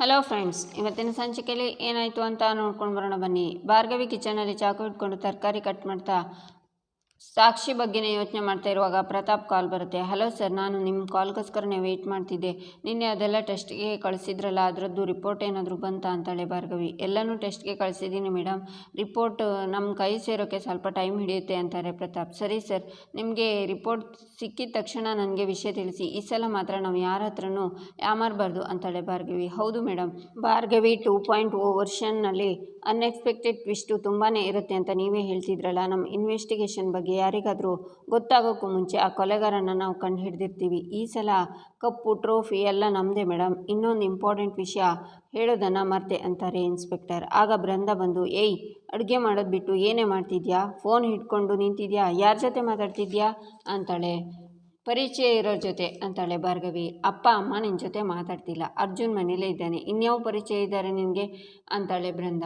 Hello friends ಇವತ್ತಿನ ಸಂಚಿಕೆಯಲ್ಲಿ ಏನಾಯಿತು ಅಂತ ನೋಡ್ಕೊಂಡು ಬರೋಣ ಬನ್ನಿ. ಭಾರ್ಗವಿ ಕಿಚನಲ್ಲಿ ಚಾಕು ಇಟ್ಕೊಂಡು ತರಕಾರಿ ಕಟ್ ಮಾಡ್ತಾ ಸಾಕ್ಷಿ ಬಗ್ಗೆನೇ ಯೋಚನೆ ಮಾಡ್ತಾ ಇರುವಾಗ ಪ್ರತಾಪ್ ಕಾಲ್ ಬರುತ್ತೆ, ಹಲೋ ಸರ್, ನಾನು ನಿಮ್ಮ ಕಾಲ್ಗೋಸ್ಕರನೇ ವೆಯ್ಟ್ ಮಾಡ್ತಿದ್ದೆ. ನಿನ್ನೆ ಅದೆಲ್ಲ ಟೆಸ್ಟ್ಗೆ ಕಳಿಸಿದ್ರಲ್ಲ, ಅದರದ್ದು ರಿಪೋರ್ಟ್ ಏನಾದರೂ ಬಂತಾ? ಅಂತಾಳೆ ಭಾರ್ಗವಿ. ಎಲ್ಲನೂ ಟೆಸ್ಟ್ಗೆ ಕಳಿಸಿದ್ದೀನಿ ಮೇಡಮ್ ರಿಪೋರ್ಟ್ ನಮ್ಮ ಕೈ ಸೇರೋಕ್ಕೆ ಸ್ವಲ್ಪ ಟೈಮ್ ಹಿಡಿಯುತ್ತೆ, ಅಂತಾರೆ ಪ್ರತಾಪ್. ಸರಿ ಸರ್, ನಿಮಗೆ ರಿಪೋರ್ಟ್ ಸಿಕ್ಕಿದ ತಕ್ಷಣ ನನಗೆ ವಿಷಯ ತಿಳಿಸಿ. ಈ ಸಲ ಮಾತ್ರ ನಾವು ಯಾರ ಹತ್ರನೂ ಯಾಮಾರಬಾರ್ದು, ಅಂತಾಳೆ ಭಾರ್ಗವಿ. ಹೌದು madam Bhargavi two point O ವರ್ಷನ್ನಲ್ಲಿ unexpected twist ತುಂಬಾ ಇರುತ್ತೆ ಅಂತ ನೀವೇ ಹೇಳ್ತಿದ್ರಲ್ಲ ನಮ್ಮ ಇನ್ವೆಸ್ಟಿಗೇಷನ್ ಬಗ್ಗೆ ಯಾರಿಗಾದರೂ ಗೊತ್ತಾಗೋಕ್ಕೂ ಮುಂಚೆ ಆ ಕೊಲೆಗಾರನ ನಾವು ಕಂಡು ಹಿಡ್ದಿರ್ತೀವಿ. ಈ ಸಲ ಕಪ್ಪು ಟ್ರೋಫಿ ಎಲ್ಲ ನಮ್ಮದೇ ಮೇಡಮ್ ಇನ್ನೊಂದು ಇಂಪಾರ್ಟೆಂಟ್ ವಿಷಯ ಹೇಳೋದನ್ನು ಮರ್ತೆ ಅಂತಾರೆ ಇನ್ಸ್ಪೆಕ್ಟರ್. ಆಗ ಬೃಂದ ಬಂದು, ಏಯ್, ಅಡುಗೆ ಮಾಡೋದು ಬಿಟ್ಟು ಏನೇ ಮಾಡ್ತಿದ್ಯಾ? ಫೋನ್ ಹಿಡ್ಕೊಂಡು ನಿಂತಿದ್ಯಾ? ಯಾರ ಜೊತೆ ಮಾತಾಡ್ತಿದ್ಯಾ? ಅಂತಾಳೆ. ಪರಿಚಯ ಇರೋ ಜೊತೆ ಅಂತಾಳೆ ಭಾರ್ಗವಿ. ಅಪ್ಪ, ಅಮ್ಮ ನಿನ್ನ ಜೊತೆ ಮಾತಾಡ್ತಿಲ್ಲ. ಅರ್ಜುನ್ ಮನೇಲೇ ಇದ್ದಾನೆ. ಇನ್ಯಾವ ಪರಿಚಯ ಇದ್ದಾರೆ ನಿನಗೆ? ಅಂತಾಳೆ ಬೃಂದ.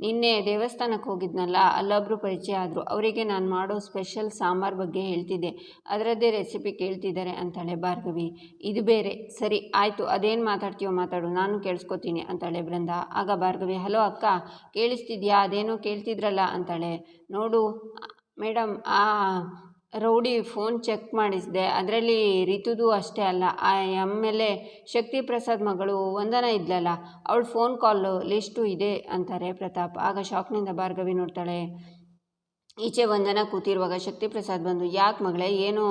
ನಿನ್ನೆ ದೇವಸ್ಥಾನಕ್ಕೆ ಹೋಗಿದ್ನಲ್ಲ ಅಲ್ಲೊಬ್ಬರು ಪರಿಚಯ ಆದರು. ಅವರಿಗೆ ನಾನು ಮಾಡೋ ಸ್ಪೆಷಲ್ ಸಾಂಬಾರ್ ಬಗ್ಗೆ ಹೇಳ್ತಿದ್ದೆ. ಅದರದ್ದೇ ರೆಸಿಪಿ ಕೇಳ್ತಿದ್ದಾರೆ ಅಂತಾಳೆ ಭಾರ್ಗವಿ. ಇದು ಬೇರೆ. ಸರಿ, ಆಯಿತು. ಅದೇನು ಮಾತಾಡ್ತೀಯೋ ಮಾತಾಡು. ನಾನು ಕೇಳಿಸ್ಕೊತೀನಿ, ಅಂತಾಳೆ ಬೃಂದ. ಆಗ ಭಾರ್ಗವಿ, ಹಲೋ ಅಕ್ಕ, ಕೇಳಿಸ್ತಿದ್ಯಾ? ಅದೇನೋ ಕೇಳ್ತಿದ್ರಲ್ಲ? ಅಂತಾಳೆ. ನೋಡು ಮೇಡಮ್, ಆ ರೌಡಿ ಫೋನ್ ಚೆಕ್ ಮಾಡಿಸಿದೆ. ಅದರಲ್ಲಿ ರಿತುದು ಅಷ್ಟೇ ಅಲ್ಲ, ಆ ಎಮ್ಮೆಲೆ ಶಕ್ತಿ ಪ್ರಸಾದ್ ಮಗಳು ವಂದನ ಇದ್ಲಲ್ಲ, ಅವಳು ಫೋನ್ ಕಾಲು ಲಿಸ್ಟು ಇದೆ ಅಂತಾರೆ ಪ್ರತಾಪ್. ಆಗ ಶಾಕ್ನಿಂದ ಭಾರ್ಗವಿ ನೋಡ್ತಾಳೆ ಈಚೆ ವಂದನ ಕೂತಿರುವಾಗ ಶಕ್ತಿ ಪ್ರಸಾದ್ ಬಂದು, ಯಾಕೆ ಮಗಳೇ, ಏನು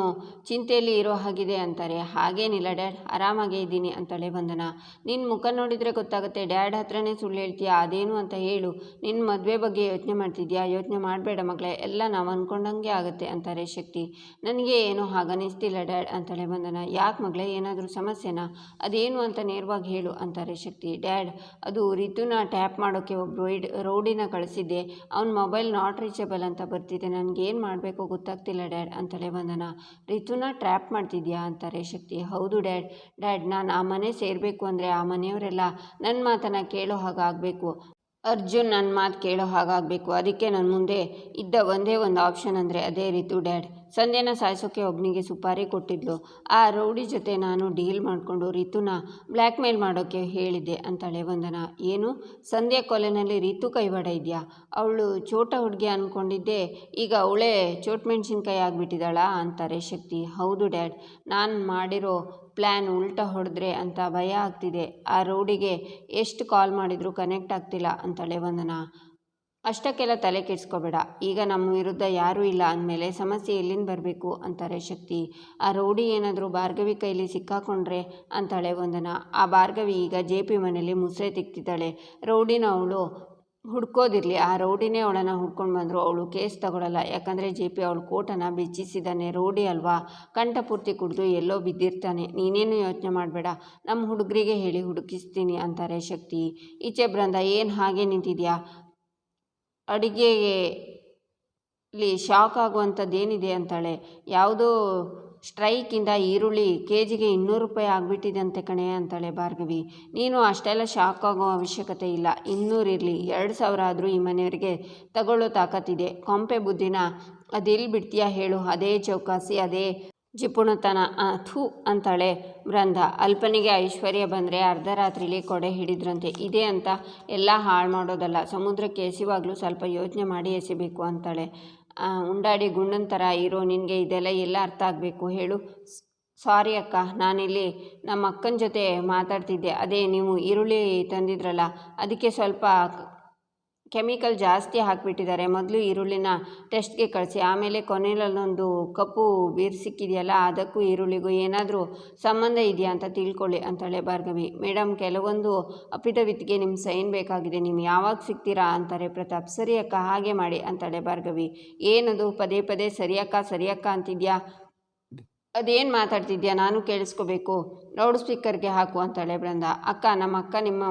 ಚಿಂತೆಯಲ್ಲಿ ಇರೋ ಹಾಗಿದೆ? ಅಂತಾರೆ. ಹಾಗೇನಿಲ್ಲ ಡ್ಯಾಡ್, ಆರಾಮಾಗೇ ಇದ್ದೀನಿ ಅಂತಾಳೆ ವಂದನ ನಿನ್ನ ಮುಖ ನೋಡಿದರೆ ಗೊತ್ತಾಗುತ್ತೆ, ಡ್ಯಾಡ್ ಹತ್ರನೇ ಸುಳ್ಳು ಹೇಳ್ತೀಯಾ, ಅದೇನು ಅಂತ ಹೇಳು. ನಿನ್ನ ಮದುವೆ ಬಗ್ಗೆ ಯೋಚನೆ ಮಾಡ್ತಿದ್ಯಾ? ಯೋಚನೆ ಮಾಡಬೇಡ ಮಗಳೇ, ಎಲ್ಲ ನಾವು ಅಂದ್ಕೊಂಡಂಗೆ ಆಗುತ್ತೆ ಅಂತಾರೆ ಶಕ್ತಿ. ನನಗೆ ಏನೋ ಹಾಗನಿಸ್ತಿಲ್ಲ ಡ್ಯಾಡ್ ಅಂತಾಳೆ ವಂದನ ಯಾಕೆ ಮಗಳೇ, ಏನಾದರೂ ಸಮಸ್ಯೆನಾ? ಅದೇನು ಅಂತ ನೇರವಾಗಿ ಹೇಳು ಅಂತಾರೆ ಶಕ್ತಿ. ಡ್ಯಾಡ್, ಅದು ರಿತುನ ಟ್ಯಾಪ್ ಮಾಡೋಕ್ಕೆ ಒಬ್ಬ ರೋಡಿನ ಕಳಿಸಿದ್ದೆ. ಅವ್ನ ಮೊಬೈಲ್ ನಾಟ್ ರೀಚಬಲ್ ಅಂತ ಬರ್ತಿದೆ ನನಗೇನು ಮಾಡಬೇಕು ಗೊತ್ತಾಗ್ತಿಲ್ಲ, ಡ್ಯಾಡ್ ಅಂತಲೇ ವಂದನ ರಿತುನ ಟ್ರ್ಯಾಪ್ ಮಾಡ್ತಿದ್ಯಾ? ಅಂತಾರೆ ಶಕ್ತಿ. ಹೌದು ಡ್ಯಾಡ್ ಡ್ಯಾಡ್ ನಾನು ಆ ಮನೆ ಸೇರಬೇಕು ಅಂದರೆ ಆ ಮನೆಯವರೆಲ್ಲ ನನ್ನ ಮಾತನ್ನು ಕೇಳೋ ಹಾಗಾಗಬೇಕು ಅರ್ಜುನ್ ನನ್ನ ಮಾತು ಕೇಳೋ ಹಾಗಾಗಬೇಕು ಅದಕ್ಕೆ ನನ್ನ ಮುಂದೆ ಇದ್ದ ಒಂದೇ ಒಂದು ಆಪ್ಷನ್ ಅಂದರೆ ಅದೇ ರೀತು, ಡ್ಯಾಡ್. ಸಂಧ್ಯನ ಸಾಯಿಸೋಕ್ಕೆ ಒಬ್ಬನಿಗೆ ಸುಪಾರಿ ಕೊಟ್ಟಿದ್ಲು ಆ ರೌಡಿ ಜೊತೆ ನಾನು ಡೀಲ್ ಮಾಡಿಕೊಂಡು ರಿತುನ ಬ್ಲ್ಯಾಕ್ ಮೇಲ್ ಮಾಡೋಕ್ಕೆ ಹೇಳಿದ್ದೆ ಅಂತಾಳೆ ವಂದನ. ಏನು? ಸಂಧ್ಯಾ ಕೊಲೆನಲ್ಲಿ ರಿತು ಕೈವಾಡ ಇದೆಯಾ? ಅವಳು ಚೋಟ ಹುಡುಗಿ ಅಂದ್ಕೊಂಡಿದ್ದೆ ಈಗ ಅವಳೇ ಚೋಟ್ ಮೆಣಸಿನ್ಕಾಯಿ ಆಗಿಬಿಟ್ಟಿದ್ದಾಳಾ ಅಂತಾರೆ ಶಕ್ತಿ. ಹೌದು ಡ್ಯಾಡ್, ನಾನು ಮಾಡಿರೋ ಪ್ಲ್ಯಾನ್ ಉಲ್ಟಾ ಹೊಡೆದ್ರೆ ಅಂತ ಭಯ ಆಗ್ತಿದೆ. ಆ ರೌಡಿಗೆ ಎಷ್ಟು ಕಾಲ್ ಮಾಡಿದರೂ ಕನೆಕ್ಟ್ ಆಗ್ತಿಲ್ಲ ಅಂತಾಳೆ ವಂದನ. ಅಷ್ಟಕ್ಕೆಲ್ಲ ತಲೆ ಕೆಡಿಸ್ಕೋಬೇಡ. ಈಗ ನಮ್ಮ ವಿರುದ್ಧ ಯಾರೂ ಇಲ್ಲ ಅಂದಮೇಲೆ ಸಮಸ್ಯೆ ಎಲ್ಲಿಂದ ಬರಬೇಕು ಅಂತಾರೆ ಶಕ್ತಿ. ಆ ರೌಡಿ ಏನಾದರೂ ಭಾರ್ಗವಿ ಕೈಲಿ ಸಿಕ್ಕಾಕೊಂಡ್ರೆ ಅಂತಾಳೆ ವಂದನ. ಆ ಭಾರ್ಗವಿ ಈಗ ಜೆ ಪಿ ಮನೆಯಲ್ಲಿ ಮುಸ್ರೆ ತಿಕ್ತಿದ್ದಾಳೆ. ರೌಡಿನ ಅವಳು ಹುಡ್ಕೋದಿರಲಿ. ಆ ರೌಡಿನೇ ಅವಳನ್ನು ಹುಡ್ಕೊಂಡು ಬಂದರು ಅವಳು ಕೇಸ್ ತಗೊಳ್ಳಲ್ಲ ಯಾಕಂದರೆ ಜೆ ಪಿ ಅವಳು ಕೋಟನ್ನು ಬೆಚ್ಚಿಸಿದ್ದಾನೆ. ರೌಡಿ ಅಲ್ವಾ? ಕಂಠಪೂರ್ತಿ ಕುಡಿದು ಎಲ್ಲೋ ಬಿದ್ದಿರ್ತಾನೆ. ನೀನೇನು ಯೋಚನೆ ಮಾಡಬೇಡ. ನಮ್ಮ ಹುಡುಗರಿಗೆ ಹೇಳಿ ಹುಡುಕಿಸ್ತೀನಿ ಅಂತಾರೆ ಶಕ್ತಿ. ಈಚೆ ಬೃಂದ, ಏನು ಹಾಗೆ ನಿಂತಿದ್ಯಾ? ಅಡುಗೆಲಿ ಶಾಕ್ ಆಗುವಂಥದ್ದು ಏನಿದೆ ಅಂತಾಳೆ. ಯಾವುದೋ ಸ್ಟ್ರೈಕಿಂದ ಈರುಳ್ಳಿ ಕೆ ಜಿಗೆ ಇನ್ನೂರು ರೂಪಾಯಿ ಆಗಿಬಿಟ್ಟಿದೆ ಅಂತೆ ಕಣೆ ಅಂತಾಳೆ ಭಾರ್ಗವಿ. ನೀನು ಅಷ್ಟೆಲ್ಲ ಶಾಕ್ ಆಗೋ ಅವಶ್ಯಕತೆ ಇಲ್ಲ. ಇನ್ನೂರು ಇರಲಿ. ಎರಡು ಸಾವಿರ ಆದರೂ ಈ ಮನೆಯವರಿಗೆ ತಗೊಳ್ಳೋ ತಾಕತ್ತಿದೆ. ಕೊಂಪೆ ಬುದ್ಧಿನ ಅದೆಲ್ಲಿ ಬಿಡ್ತೀಯಾ ಹೇಳು. ಅದೇ ಚೌಕಾಸಿ, ಅದೇ ಜಿಪುಣತನ ಥೂ ಅಂತಾಳೆ ಬೃಂದ ಅಲ್ಪನಿಗೆ ಐಶ್ವರ್ಯ ಬಂದರೆ ಅರ್ಧ ರಾತ್ರಿಲಿ ಕೊಡೆ ಹಿಡಿದ್ರಂತೆ. ಇದೆ ಅಂತ ಎಲ್ಲ ಹಾಳು ಮಾಡೋದಲ್ಲ. ಸಮುದ್ರಕ್ಕೆ ಎಸಿವಾಗಲೂ ಸ್ವಲ್ಪ ಯೋಚನೆ ಮಾಡಿ ಎಸಿಬೇಕು ಅಂತಾಳೆ. ಉಂಡಾಡಿ ಗುಂಡನ ಥರ ಇರೋ ನಿನಗೆ ಇದೆಲ್ಲ ಎಲ್ಲ ಅರ್ಥ ಆಗಬೇಕು. ಹೇಳು. ಸಾರಿ ಅಕ್ಕ. ನಾನಿಲ್ಲಿ ನಮ್ಮ ಅಕ್ಕನ ಜೊತೆ ಮಾತಾಡ್ತಿದ್ದೆ. ಅದೇ ನೀವು ಈರುಳ್ಳಿ ತಂದಿದ್ರಲ್ಲ, ಅದಕ್ಕೆ ಸ್ವಲ್ಪ ಕೆಮಿಕಲ್ ಜಾಸ್ತಿ ಹಾಕಿಬಿಟ್ಟಿದ್ದಾರೆ. ಮೊದಲು ಈರುಳ್ಳಿನ ಟೆಸ್ಟ್ಗೆ ಕಳಿಸಿ, ಆಮೇಲೆ ಕೊನೆಯಲ್ಲೊಂದು ಕಪ್ಪು ಬೀರ್ ಸಿಕ್ಕಿದೆಯಲ್ಲ, ಅದಕ್ಕೂ ಈರುಳ್ಳಿಗೂ ಏನಾದರೂ ಸಂಬಂಧ ಇದೆಯಾ ಅಂತ ತಿಳ್ಕೊಳ್ಳಿ ಅಂತಾಳೆ ಭಾರ್ಗವಿ. ಮೇಡಮ್ ಕೆಲವೊಂದು ಅಫಿಡವಿತ್ಗೆ ನಿಮ್ಮ ಸೈನ್ ಬೇಕಾಗಿದೆ, ನೀವು ಯಾವಾಗ ಸಿಗ್ತೀರಾ ಅಂತಾರೆ ಪ್ರತಾಪ್. ಸರಿಯಕ್ಕ, ಹಾಗೆ ಮಾಡಿ ಅಂತಾಳೆ ಭಾರ್ಗವಿ. ಏನದು, ಪದೇ ಪದೇ ಸರಿಯಕ್ಕ ಸರಿಯಕ್ಕ ಅಂತಿದ್ಯಾ? ಅದೇನು ಮಾತಾಡ್ತಿದ್ಯಾ? ನಾನು ಕೇಳಿಸ್ಕೋಬೇಕು. ಲೌಡ್ ಸ್ಪೀಕರ್ಗೆ ಹಾಕು ಅಂತಾಳೆ ಬೃಂದ. ಅಕ್ಕ, ನಮ್ಮ ಅಕ್ಕ ನಿಮ್ಮ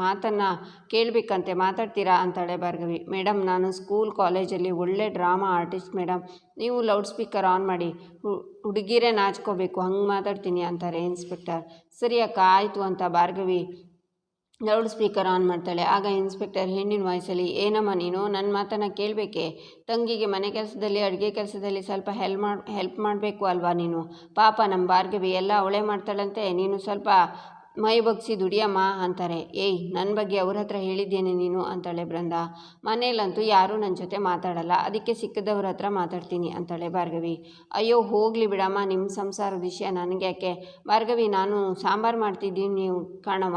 ಮಾತನ್ನು ಕೇಳಬೇಕಂತೆ, ಮಾತಾಡ್ತೀರಾ ಅಂತಾಳೆ ಭಾರ್ಗವಿ. ಮೇಡಮ್ ನಾನು ಸ್ಕೂಲ್ ಕಾಲೇಜಲ್ಲಿ ಒಳ್ಳೆ ಡ್ರಾಮಾ ಆರ್ಟಿಸ್ಟ್ ಮೇಡಮ್ ನೀವು ಲೌಡ್ ಸ್ಪೀಕರ್ ಆನ್ ಮಾಡಿ ಹುಡುಗಿರೇ ನಾಚ್ಕೋಬೇಕು, ಹಂಗೆ ಮಾತಾಡ್ತೀನಿ ಅಂತಾರೆ ಇನ್ಸ್ಪೆಕ್ಟರ್. ಸರಿ ಅಕ್ಕ, ಆಯಿತು ಅಂತ ಭಾರ್ಗವಿ. ಲೌಡ್ ಸ್ಪೀಕರ್ ಆನ್ ಮಾಡ್ತಾಳೆ. ಆಗ ಇನ್ಸ್ಪೆಕ್ಟರ್ ಹೆಣ್ಣಿನ ವಾಯ್ಸಲ್ಲಿ, ಏನಮ್ಮ ನೀನು? ನನ್ನ ಮಾತನ್ನು ಕೇಳಬೇಕೆ? ತಂಗಿಗೆ ಮನೆ ಕೆಲಸದಲ್ಲಿ, ಅಡುಗೆ ಕೆಲಸದಲ್ಲಿ ಸ್ವಲ್ಪ ಹೆಲ್ಪ್ ಮಾಡಿ ಹೆಲ್ಪ್ ಮಾಡಬೇಕು ಅಲ್ವಾ ನೀನು? ಪಾಪ ನಮ್ಮ ಭಾರ್ಗವಿ ಎಲ್ಲ ಅವಳೇ ಮಾಡ್ತಾಳಂತೆ. ನೀನು ಸ್ವಲ್ಪ ಮೈ ಬಗ್ಸಿ ದುಡಿಯಮ್ಮ ಅಂತಾರೆ. ಏಯ್ ನನ್ನ ಬಗ್ಗೆ ಅವ್ರ ಹತ್ರ ಹೇಳಿದ್ದೇನೆ ನೀನು ಅಂತಾಳೆ ಬೃಂದ. ಮನೇಲಂತೂ ಯಾರೂ ನನ್ನ ಜೊತೆ ಮಾತಾಡಲ್ಲ. ಅದಕ್ಕೆ ಸಿಕ್ಕದವ್ರ ಹತ್ರ ಮಾತಾಡ್ತೀನಿ ಅಂತಾಳೆ ಭಾರ್ಗವಿ. ಅಯ್ಯೋ, ಹೋಗಲಿ ಬಿಡಮ್ಮ ನಿಮ್ಮ ಸಂಸಾರದ ವಿಷಯ ನನಗೆ ಯಾಕೆ? ಭಾರ್ಗವಿ, ನಾನು ಸಾಂಬಾರು ಮಾಡ್ತಿದ್ದೀನಿ ನೀವು ಕಾಣವ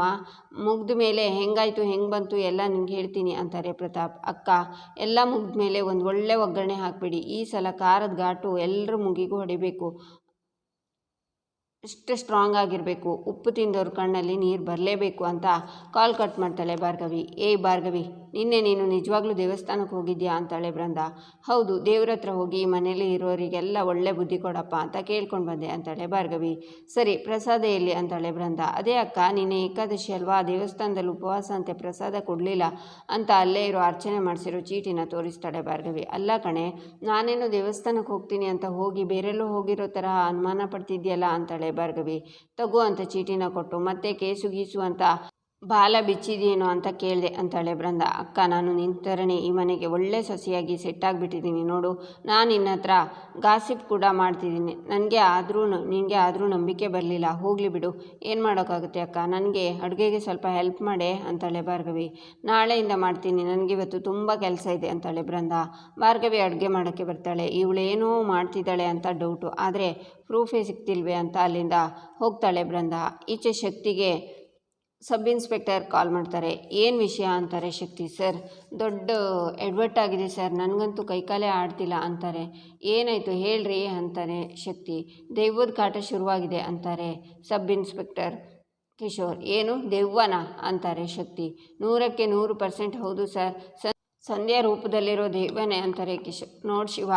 ಮುಗ್ದ ಮೇಲೆ ಹೆಂಗಾಯಿತು, ಹೆಂಗೆ ಬಂತು ಎಲ್ಲ ನಿಮ್ಗೆ ಹೇಳ್ತೀನಿ ಅಂತಾರೆ ಪ್ರತಾಪ್. ಅಕ್ಕ, ಎಲ್ಲ ಮುಗ್ದ ಮೇಲೆ ಒಂದು ಒಳ್ಳೆ ಒಗ್ಗರಣೆ ಹಾಕ್ಬಿಡಿ. ಈ ಸಲ ಖಾರದ ಘಾಟು ಎಲ್ಲರೂ ಮುಗಿಗೂ ಹೊಡಿಬೇಕು. ಇಷ್ಟು ಸ್ಟ್ರಾಂಗ್ ಆಗಿರಬೇಕು, ಉಪ್ಪು ತಿಂದವ್ರ ಕಣ್ಣಲ್ಲಿ ನೀರು ಬರಲೇಬೇಕು ಅಂತ ಕಾಲ್ ಕಟ್ ಮಾಡ್ತಾಳೆ ಭಾರ್ಗವಿ. ಏಯ್ ಭಾರ್ಗವಿ, ನಿನ್ನೆ ನೀನು ನಿಜವಾಗ್ಲೂ ದೇವಸ್ಥಾನಕ್ಕೆ ಹೋಗಿದ್ಯಾ ಅಂತಾಳೆ ಬೃಂದ ಹೌದು, ದೇವ್ರ ಹತ್ರ ಹೋಗಿ ಮನೇಲಿ ಇರೋರಿಗೆಲ್ಲ ಒಳ್ಳೆ ಬುದ್ಧಿ ಕೊಡಪ್ಪ ಅಂತ ಕೇಳ್ಕೊಂಡು ಬಂದೆ ಅಂತಾಳೆ ಭಾರ್ಗವಿ. ಸರಿ, ಪ್ರಸಾದ ಎಲ್ಲಿ ಅಂತಾಳೆ ಬೃಂದ ಅದೇ ಅಕ್ಕ, ನಿನ್ನೆ ಏಕಾದಶಿ ಅಲ್ವಾ, ದೇವಸ್ಥಾನದಲ್ಲಿ ಉಪವಾಸ ಅಂತೆ ಪ್ರಸಾದ ಕೊಡಲಿಲ್ಲ ಅಂತ ಅಲ್ಲೇ ಇರೋ ಅರ್ಚನೆ ಮಾಡಿಸಿರೋ ಚೀಟಿನ ತೋರಿಸ್ತಾಳೆ ಭಾರ್ಗವಿ. ಅಲ್ಲ ಕಣೆ, ನಾನೇನು ದೇವಸ್ಥಾನಕ್ಕೆ ಹೋಗ್ತೀನಿ ಅಂತ ಹೋಗಿ ಬೇರೆಲ್ಲೂ ಹೋಗಿರೋ ಥರ ಅನುಮಾನ ಪಡ್ತಿದ್ಯಲ್ಲ ಅಂತಾಳೆ ಭಾರ್ಗವಿ ತಗೋ ಅಂತ ಚೀಟಿನ ಕೊಟ್ಟು ಮತ್ತೆ ಕೇಸು ಗೀಸು ಅಂತ ಬಾಲ ಬಿಚ್ಚಿದೇನೋ ಅಂತ ಕೇಳಿದೆ ಅಂತಾಳೆ ಬೃಂದ ಅಕ್ಕ, ನಾನು ನಿಂತರಣೆ ಈ ಮನೆಗೆ ಒಳ್ಳೆ ಸಸಿಯಾಗಿ ಸೆಟ್ಟಾಗಿಬಿಟ್ಟಿದ್ದೀನಿ ನೋಡು, ನಾನು ನಿನ್ನ ಹತ್ರ ಗಾಸಿಪ್ ಕೂಡ ಮಾಡ್ತಿದ್ದೀನಿ. ನನಗೆ ಆದರೂ ನಿನಗೆ ಆದರೂ ನಂಬಿಕೆ ಬರಲಿಲ್ಲ. ಹೋಗಲಿ ಬಿಡು. ಏನು ಮಾಡೋಕ್ಕಾಗುತ್ತೆ ಅಕ್ಕ? ನನಗೆ ಅಡುಗೆಗೆ ಸ್ವಲ್ಪ ಹೆಲ್ಪ್ ಮಾಡೆ ಅಂತಾಳೆ ಭಾರ್ಗವಿ. ನಾಳೆಯಿಂದ ಮಾಡ್ತೀನಿ. ನನಗೆ ಇವತ್ತು ತುಂಬ ಕೆಲಸ ಇದೆ ಅಂತಾಳೆ ಬೃಂದ ಭಾರ್ಗವಿ ಅಡುಗೆ ಮಾಡೋಕ್ಕೆ ಬರ್ತಾಳೆ. ಇವಳೇನೋ ಮಾಡ್ತಿದ್ದಾಳೆ ಅಂತ ಡೌಟು ಆದರೆ ಪ್ರೂಫೇ ಸಿಗ್ತಿಲ್ವೇ ಅಂತ ಅಲ್ಲಿಂದ ಹೋಗ್ತಾಳೆ ಬೃಂದ ಈಚೆ ಶಕ್ತಿಗೆ ಸಬ್ ಇನ್ಸ್ಪೆಕ್ಟರ್ ಕಾಲ್ ಮಾಡ್ತಾರೆ. ಏನು ವಿಷಯ ಅಂತಾರೆ ಶಕ್ತಿ ಸರ್? ದೊಡ್ಡ ಎಡ್ವರ್ಟ್ ಆಗಿದೆ ಸರ್. ನನಗಂತೂ ಕೈಕಾಲೇ ಆಡ್ತಿಲ್ಲ ಅಂತಾರೆ. ಏನಾಯಿತು ಹೇಳ್ರಿ ಅಂತಾನೆ ಶಕ್ತಿ. ದೆವ್ವದ ಕಾಟ ಶುರುವಾಗಿದೆ ಅಂತಾರೆ ಸಬ್ ಇನ್ಸ್ಪೆಕ್ಟರ್ ಕಿಶೋರ್. ಏನು? ದೆವ್ವನ? ಅಂತಾರೆ ಶಕ್ತಿ. ನೂರಕ್ಕೆ ನೂರು ಪರ್ಸೆಂಟ್ ಹೌದು ಸರ್. ಸಂಧ್ಯಾ ರೂಪದಲ್ಲಿರೋ ದೇವನೇ ಅಂತಾರೆ ಕಿಶೋರ್. ನೋಡಿ ಶಿವ.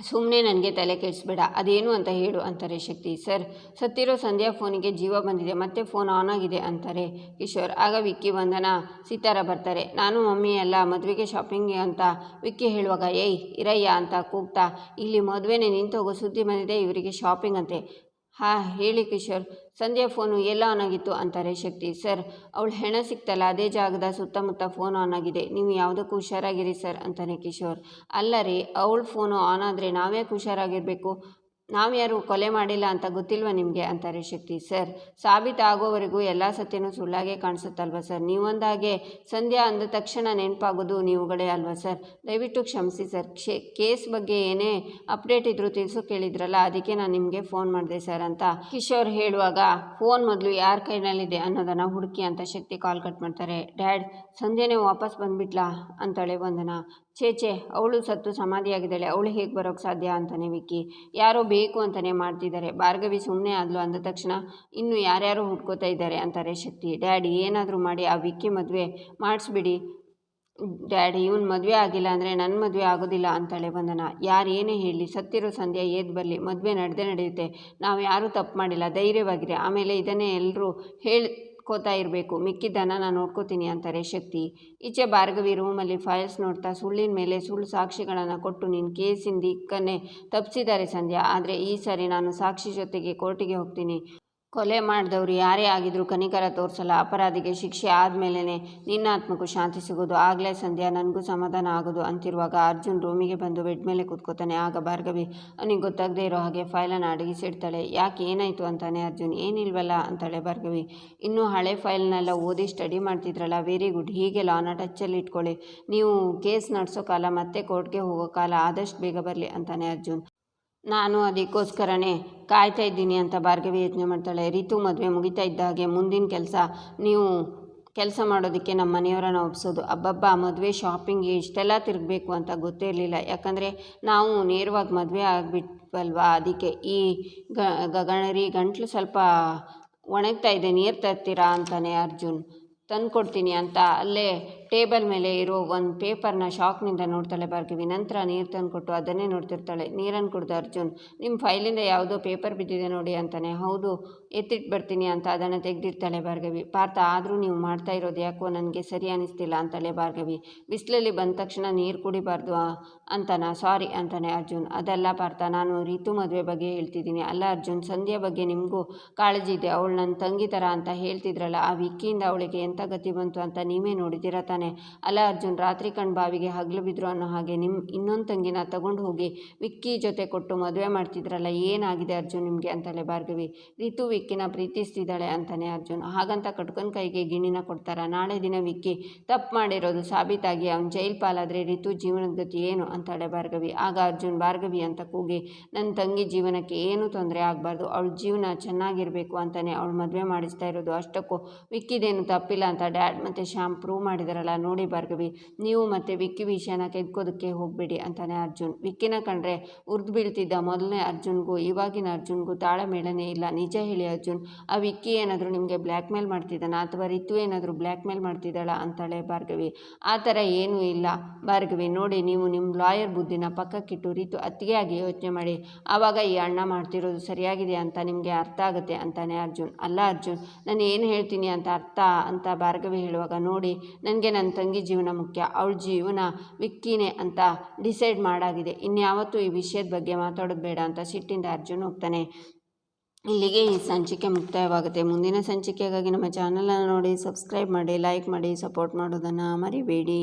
ಸುಮ್ಮನೆ ನನಗೆ ತಲೆ ಕೆಡಿಸ್ಬೇಡ. ಅದೇನು ಅಂತ ಹೇಳು ಅಂತಾರೆ ಶಕ್ತಿ. ಸರ್, ಸತ್ತಿರೋ ಸಂಧ್ಯಾ ಫೋನಿಗೆ ಜೀವ ಬಂದಿದೆ, ಮತ್ತೆ ಫೋನ್ ಆನ್ ಆಗಿದೆ ಅಂತಾರೆ ಕಿಶೋರ್. ಆಗ ವಿಕ್ಕಿ ವಂದನ, ಸಿತಾರ ಬರ್ತಾರೆ. ನಾನು ಮಮ್ಮಿ ಎಲ್ಲ ಮದುವೆಗೆ ಶಾಪಿಂಗ್ ಅಂತ ವಿಕ್ಕಿ ಹೇಳುವಾಗ, ಏಯ್, ಇರಯ್ಯ ಅಂತ ಕೂಗ್ತಾ, ಇಲ್ಲಿ ಮದುವೆನೇ ನಿಂತೋಗೋ, ಸುದ್ದಿ ಬಂದಿದೆ, ಇವರಿಗೆ ಶಾಪಿಂಗ್ ಅಂತೆ. ಹಾಂ, ಹೇಳಿ ಕಿಶೋರ್. ಸಂಧ್ಯಾ ಫೋನು ಎಲ್ಲ ಆನ್ ಆಗಿತ್ತು ಅಂತಾರೆ ಶಕ್ತಿ. ಸರ್, ಅವಳು ಹೆಣ ಸಿಕ್ತಲ್ಲ, ಅದೇ ಜಾಗದ ಸುತ್ತಮುತ್ತ ಫೋನ್ ಆನ್ ಆಗಿದೆ. ನೀವು ಯಾವುದಕ್ಕೂ ಹುಷಾರಾಗಿರಿ ಸರ್, ಅಂತಾನೆ ಕಿಶೋರ್. ಅಲ್ಲ ರೀ, ಅವಳ ಫೋನು ಆನ್ ಆದರೆ ನಾವ್ಯಾಕೆ ಹುಷಾರಾಗಿರಬೇಕು. ನಾವು ಯಾರು ಕೊಲೆ ಮಾಡಿಲ್ಲ ಅಂತ ಗೊತ್ತಿಲ್ವ ನಿಮಗೆ? ಅಂತಾರೆ ಶಕ್ತಿ. ಸರ್, ಸಾಬೀತಾಗೋವರೆಗೂ ಎಲ್ಲ ಸತ್ಯನೂ ಸುಳ್ಳಾಗೆ ಕಾಣಿಸುತ್ತಲ್ವ ಸರ್? ನೀವೊಂದಾಗೆ ಸಂಧ್ಯಾ ಅಂದ ತಕ್ಷಣ ನೆನಪಾಗೋದು ನೀವುಗಳೇ ಅಲ್ವಾ ಸರ್? ದಯವಿಟ್ಟು ಕ್ಷಮಿಸಿ ಸರ್. ಕ್ಷೇ, ಕೇಸ್ ಬಗ್ಗೆ ಏನೇ ಅಪ್ಡೇಟ್ ಇದ್ದರೂ ತಿಳಿಸೋ ಕೇಳಿದ್ರಲ್ಲ, ಅದಕ್ಕೆ ನಾನು ನಿಮಗೆ ಫೋನ್ ಮಾಡಿದೆ ಸರ್ ಅಂತ. ಕಿಶೋರ್ ಹೇಳುವಾಗ, ಫೋನ್ ಮೊದಲು ಯಾರ ಕೈನಲ್ಲಿದೆ ಅನ್ನೋದನ್ನು ಹುಡುಕಿ ಅಂತ ಶಕ್ತಿ ಕಾಲ್ ಕಟ್ ಮಾಡ್ತಾರೆ. ಡ್ಯಾಡ್, ಸಂಧ್ಯೆನೇ ವಾಪಸ್ ಬಂದ್ಬಿಟ್ಲಾ? ಅಂತಾಳೆ ವಂದನಾ. ಛೇ ಅವಳು ಸತ್ತು ಸಮಾಧಿಯಾಗಿದ್ದಾಳೆ. ಅವಳು ಹೇಗೆ ಬರೋಕ್ಕೆ ಸಾಧ್ಯ ಅಂತಾನೆ ವಿಕ್ಕಿ. ಯಾರೋ ಬೇಕು ಅಂತಲೇ ಮಾಡ್ತಿದ್ದಾರೆ. ಭಾರ್ಗವಿ ಸುಮ್ಮನೆ ಆದ್ಲು. ಅಂದ ತಕ್ಷಣ, ಇನ್ನು ಯಾರ್ಯಾರು ಹುಡ್ಕೋತಾ ಇದ್ದಾರೆ ಅಂತಾರೆ ಶಕ್ತಿ. ಡ್ಯಾಡಿ, ಏನಾದರೂ ಮಾಡಿ ಆ ವಿಕ್ಕಿ ಮದುವೆ ಮಾಡಿಸ್ಬಿಡಿ. ಡ್ಯಾಡಿ, ಇವನು ಮದುವೆ ಆಗಿಲ್ಲ ಅಂದರೆ ನನ್ನ ಮದುವೆ ಆಗೋದಿಲ್ಲ ಅಂತಾಳೆ ಬಂದನ ಯಾರು ಏನೇ ಹೇಳಿ ಸತ್ತಿರೋ ಸಂಧ್ಯಾ ಏದು ಬರಲಿ. ಮದುವೆ ನಡೆದೇ ನಡೆಯುತ್ತೆ. ನಾವು ಯಾರೂ ತಪ್ಪು ಮಾಡಿಲ್ಲ. ಧೈರ್ಯವಾಗಿರಿ. ಆಮೇಲೆ ಇದನ್ನೇ ಎಲ್ಲರೂ ಹೇಳ್ಕೋತಾ ಇರಬೇಕು. ಮಿಕ್ಕಿದ್ದನ್ನು ನಾನು ನೋಡ್ಕೋತೀನಿ ಅಂತಾರೆ ಶಕ್ತಿ. ಈಚೆ ಭಾರ್ಗವಿ ರೂಮಲ್ಲಿ ಫೈಲ್ಸ್ ನೋಡ್ತಾ ಸುಳ್ಳಿನ ಮೇಲೆ ಸುಳ್ಳು ಸಾಕ್ಷಿಗಳನ್ನು ಕೊಟ್ಟು ನಿನ್ನ ಕೇಸಿನ ದಿಕ್ಕನ್ನೇ ತಪ್ಪಿಸಿದ್ದಾರೆ ಸಂಧ್ಯಾ. ಆದರೆ ಈ ಸಾರಿ ನಾನು ಸಾಕ್ಷಿ ಜೊತೆಗೆ ಕೋರ್ಟಿಗೆ ಹೋಗ್ತೀನಿ. ಕೊಲೆ ಮಾಡಿದವರು ಯಾರೇ ಆಗಿದ್ರೂ ಕನಿಕರ ತೋರಿಸಲ್ಲ. ಅಪರಾಧಿಗೆ ಶಿಕ್ಷೆ ಆದಮೇಲೆ ನಿನ್ನ ಆತ್ಮಕ್ಕೂ ಶಾಂತಿ ಸಿಗೋದು. ಆಗಲೇ ಸಂಧ್ಯಾ, ನನಗೂ ಸಮಾಧಾನ ಆಗೋದು ಅಂತಿರುವಾಗ ಅರ್ಜುನ್ ರೂಮಿಗೆ ಬಂದು ಬೆಡ್ ಮೇಲೆ ಕೂತ್ಕೋತಾನೆ. ಆಗ ಭಾರ್ಗವಿ ಅವನಿಗೆ ಗೊತ್ತಾಗದೇ ಇರೋ ಹಾಗೆ ಫೈಲನ್ನು ಅಡಗಿಸಿಡ್ತಾಳೆ ಯಾಕೆ ಏನಾಯಿತು? ಅಂತಾನೆ ಅರ್ಜುನ್. ಏನಿಲ್ವಲ್ಲ, ಅಂತಾಳೆ ಭಾರ್ಗವಿ. ಇನ್ನೂ ಹಳೆ ಫೈಲ್ನೆಲ್ಲ ಓದಿ ಸ್ಟಡಿ ಮಾಡ್ತಿದ್ರಲ್ಲ. Very good. ಹೀಗೆ ಲಾನ ಟಚ್ಚಲ್ಲಿ ಇಟ್ಕೊಳ್ಳಿ. ನೀವು ಕೇಸ್ ನಡೆಸೋ ಕಾಲ ಮತ್ತೆ ಕೋರ್ಟ್ಗೆ ಹೋಗೋ ಕಾಲ ಆದಷ್ಟು ಬೇಗ ಬರಲಿ, ಅಂತಾನೆ ಅರ್ಜುನ್. ನಾನು ಅದಕ್ಕೋಸ್ಕರನೇ ಕಾಯ್ತಾ ಇದ್ದೀನಿ ಅಂತ ಭಾರ್ಗವಿ ಯೋಚನೆ ಮಾಡ್ತಾಳೆ. ರಿತು, ಮದುವೆ ಮುಗಿತಾ ಇದ್ದ ಹಾಗೆ ಮುಂದಿನ ಕೆಲಸ. ನೀವು ಕೆಲಸ ಮಾಡೋದಕ್ಕೆ ನಮ್ಮ ಮನೆಯವರನ್ನ ಒಪ್ಸೋದು. ಅಬ್ಬಬ್ಬ, ಮದುವೆ ಶಾಪಿಂಗ್ ಇಷ್ಟೆಲ್ಲ ತಿರುಗಬೇಕು ಅಂತ ಗೊತ್ತೇ ಇರಲಿಲ್ಲ. ಯಾಕಂದರೆ ನಾವು ನೇರವಾಗಿ ಮದುವೆ ಆಗಿಬಿಟ್ವಲ್ವಾ ಅದಕ್ಕೆ. ಈ ಗಗಣರಿ ಗಂಟ್ಲು ಸ್ವಲ್ಪ ಒಣಗ್ತಾ ಇದೆ. ನೀರು ತರ್ತೀರಾ? ಅಂತಾನೆ ಅರ್ಜುನ್. ತಂದು ಕೊಡ್ತೀನಿ ಅಂತ ಅಲ್ಲೇ ಟೇಬಲ್ ಮೇಲೆ ಇರೋ ಒಂದು ಪೇಪರ್ನ ಶಾಕ್ನಿಂದ ನೋಡ್ತಾಳೆ ಭಾರ್ಗವಿ. ನಂತರ ನೀರು ತಂದು ಕೊಟ್ಟು ಅದನ್ನೇ ನೋಡ್ತಿರ್ತಾಳೆ. ನೀರನ್ನು ಕುಡ್ದು ಅರ್ಜುನ್ ನಿಮ್ಮ ಫೈಲಿಂದ ಯಾವುದೋ ಪೇಪರ್ ಬಿದ್ದಿದೆ ನೋಡಿ ಅಂತಾನೆ. ಹೌದು ಎತ್ತಿಟ್ಟು ಬರ್ತೀನಿ ಅಂತ ಅದನ್ನು ತೆಗೆದಿರ್ತಾಳೆ ಭಾರ್ಗವಿ. ಪಾರ್ಥ, ಆದರೂ ನೀವು ಮಾಡ್ತಾ ಇರೋದು ಯಾಕೋ ನನಗೆ ಸರಿ ಅನ್ನಿಸ್ತಿಲ್ಲ ಅಂತಾಳೆ ಭಾರ್ಗವಿ. ಬಿಸಿಲಲ್ಲಿ ಬಂದ ತಕ್ಷಣ ನೀರು ಕುಡಿಬಾರ್ದು ಅಂತಾನ? ಸಾರಿ ಅಂತಾನೆ ಅರ್ಜುನ್. ಅದಲ್ಲ ಪಾರ್ಥ, ನಾನು ರೀತು ಮದುವೆ ಬಗ್ಗೆ ಹೇಳ್ತಿದ್ದೀನಿ. ಅಲ್ಲ ಅರ್ಜುನ್, ಸಂಧ್ಯಾ ಬಗ್ಗೆ ನಿಮಗೂ ಕಾಳಜಿ ಇದೆ. ಅವಳು ನನ್ನ ತಂಗಿ ಥರ ಅಂತ ಹೇಳ್ತಿದ್ರಲ್ಲ, ಆ ವಿಕ್ಕಿಯಿಂದ ಅವಳಿಗೆ ಎಂಥ ಗತಿ ಬಂತು ಅಂತ ನೀವೇ ನೋಡಿದ್ದೀರಾ ಅಂತಾನೆ ಅಲ್ಲ ಅರ್ಜುನ್, ರಾತ್ರಿ ಕಣ್ ಬಾವಿಗೆ ಹಗಲು ಬಿದ್ರು ಅನ್ನೋ ಹಾಗೆ ನಿಮ್ಮ ಇನ್ನೊಂದು ತಂಗಿನ ತಗೊಂಡು ಹೋಗಿ ವಿಕ್ಕಿ ಜೊತೆ ಕೊಟ್ಟು ಮದುವೆ ಮಾಡ್ತಿದ್ರಲ್ಲ, ಏನಾಗಿದೆ ಅರ್ಜುನ್ ನಿಮಗೆ? ಅಂತಲೇ ಭಾರ್ಗವಿ, ರಿತು ವಿಕ್ಕಿನ ಪ್ರೀತಿಸ್ತಿದ್ದಾಳೆ, ಅಂತಾನೆ ಅರ್ಜುನ್, ಹಾಗಂತ ಕಟ್ಕೊಂಡ್ ಕೈಗೆ ಗಿಣಿನ ಕೊಡ್ತಾರ, ನಾಳೆ ದಿನ ವಿಕ್ಕಿ ತಪ್ಪು ಮಾಡಿರೋದು ಸಾಬೀತಾಗಿ ಅವ್ನು ಜೈಲ್ ಪಾಲಾದರೆ ರಿತು ಜೀವನದ ಗತಿ ಏನು? ಅಂತಾಳೆ ಭಾರ್ಗವಿ, ಆಗ ಅರ್ಜುನ್ ಭಾರ್ಗವಿ ಅಂತ ಕೂಗಿ ನನ್ನ ತಂಗಿ ಜೀವನಕ್ಕೆ ಏನೂ ತೊಂದರೆ ಆಗಬಾರ್ದು, ಅವಳ ಜೀವನ ಚೆನ್ನಾಗಿರಬೇಕು ಅಂತಾನೆ ಅವಳು ಮದುವೆ ಮಾಡಿಸ್ತಾ ಇರೋದು ಅಷ್ಟಕ್ಕೂ ವಿಕ್ಕಿದೇನು ತಪ್ಪಿಲ್ಲ ಅಂತ ಡ್ಯಾಡ್ ಮತ್ತು ಶ್ಯಾಮ್ ಪ್ರೂವ್ ಮಾಡಿದಾರಲ್ಲ ನೋಡಿ ಭಾರ್ಗವಿ ನೀವು ಮತ್ತೆ ವಿಕ್ಕಿ ವಿಷಯನ ಕೆದ್ಕೋದಕ್ಕೆ ಹೋಗಬೇಡಿ ಅಂತಾನೆ ಅರ್ಜುನ್. ವಿಕ್ಕಿನ ಕಂಡ್ರೆ ಉರ್ದು ಬೀಳ್ತಿದ್ದ ಮೊದಲನೇ ಅರ್ಜುನ್ಗೂ, ಇವಾಗಿನ ಅರ್ಜುನ್ಗೂ ತಾಳಮೇಳನೇ ಇಲ್ಲ. ನಿಜ ಹೇಳಿ ಅರ್ಜುನ್, ಆ ವಿಕ್ಕಿ ಏನಾದರೂ ನಿಮಗೆ ಬ್ಲ್ಯಾಕ್ ಮೇಲ್ ಮಾಡ್ತಿದ್ದಾನ ಅಥವಾ ರಿತು ಏನಾದರೂ ಬ್ಲ್ಯಾಕ್ ಮೇಲ್ ಮಾಡ್ತಿದ್ದಾಳ ಅಂತಾಳೆ ಭಾರ್ಗವಿ ಆ ಥರ ಏನೂ ಇಲ್ಲ. ಭಾರ್ಗವಿ ನೋಡಿ, ನೀವು ನಿಮ್ಮ ಲಾಯರ್ ಬುದ್ಧಿನ ಪಕ್ಕಕ್ಕಿಟ್ಟು ರಿತು ಅತ್ತಿಗೆ ಆಗಿ ಯೋಚನೆ ಮಾಡಿ. ಆವಾಗ ಈ ಅಣ್ಣ ಮಾಡ್ತಿರೋದು ಸರಿಯಾಗಿದೆ ಅಂತ ನಿಮಗೆ ಅರ್ಥ ಆಗುತ್ತೆ ಅಂತಾನೆ ಅರ್ಜುನ್. ಅಲ್ಲ ಅರ್ಜುನ್ ನಾನು ಏನು ಹೇಳ್ತೀನಿ ಅಂತ ಅರ್ಥ? ಅಂತ ಭಾರ್ಗವಿ ಹೇಳುವಾಗ, ನೋಡಿ, ನನಗೆ ನನ್ನ ತಂಗಿ ಜೀವನ ಮುಖ್ಯ. ಅವಳ ಜೀವನ ವಿಕ್ಕಿನೇ ಅಂತ ಡಿಸೈಡ್ ಮಾಡಾಗಿದೆ. ಇನ್ಯಾವತ್ತೂ ಈ ವಿಷಯದ ಬಗ್ಗೆ ಮಾತಾಡೋದು ಬೇಡ ಅಂತ ಸಿಟ್ಟಿಂದ ಅರ್ಜುನ್ ಹೋಗ್ತಾನೆ. ಇಲ್ಲಿಗೆ ಈ ಸಂಚಿಕೆ ಮುಕ್ತಾಯವಾಗುತ್ತೆ. ಮುಂದಿನ ಸಂಚಿಕೆಗಾಗಿ ನಮ್ಮ ಚಾನಲನ್ನು ನೋಡಿ ಸಬ್ಸ್ಕ್ರೈಬ್ ಮಾಡಿ ಲೈಕ್ ಮಾಡಿ ಸಪೋರ್ಟ್ ಮಾಡೋದನ್ನು ಮರಿಬೇಡಿ.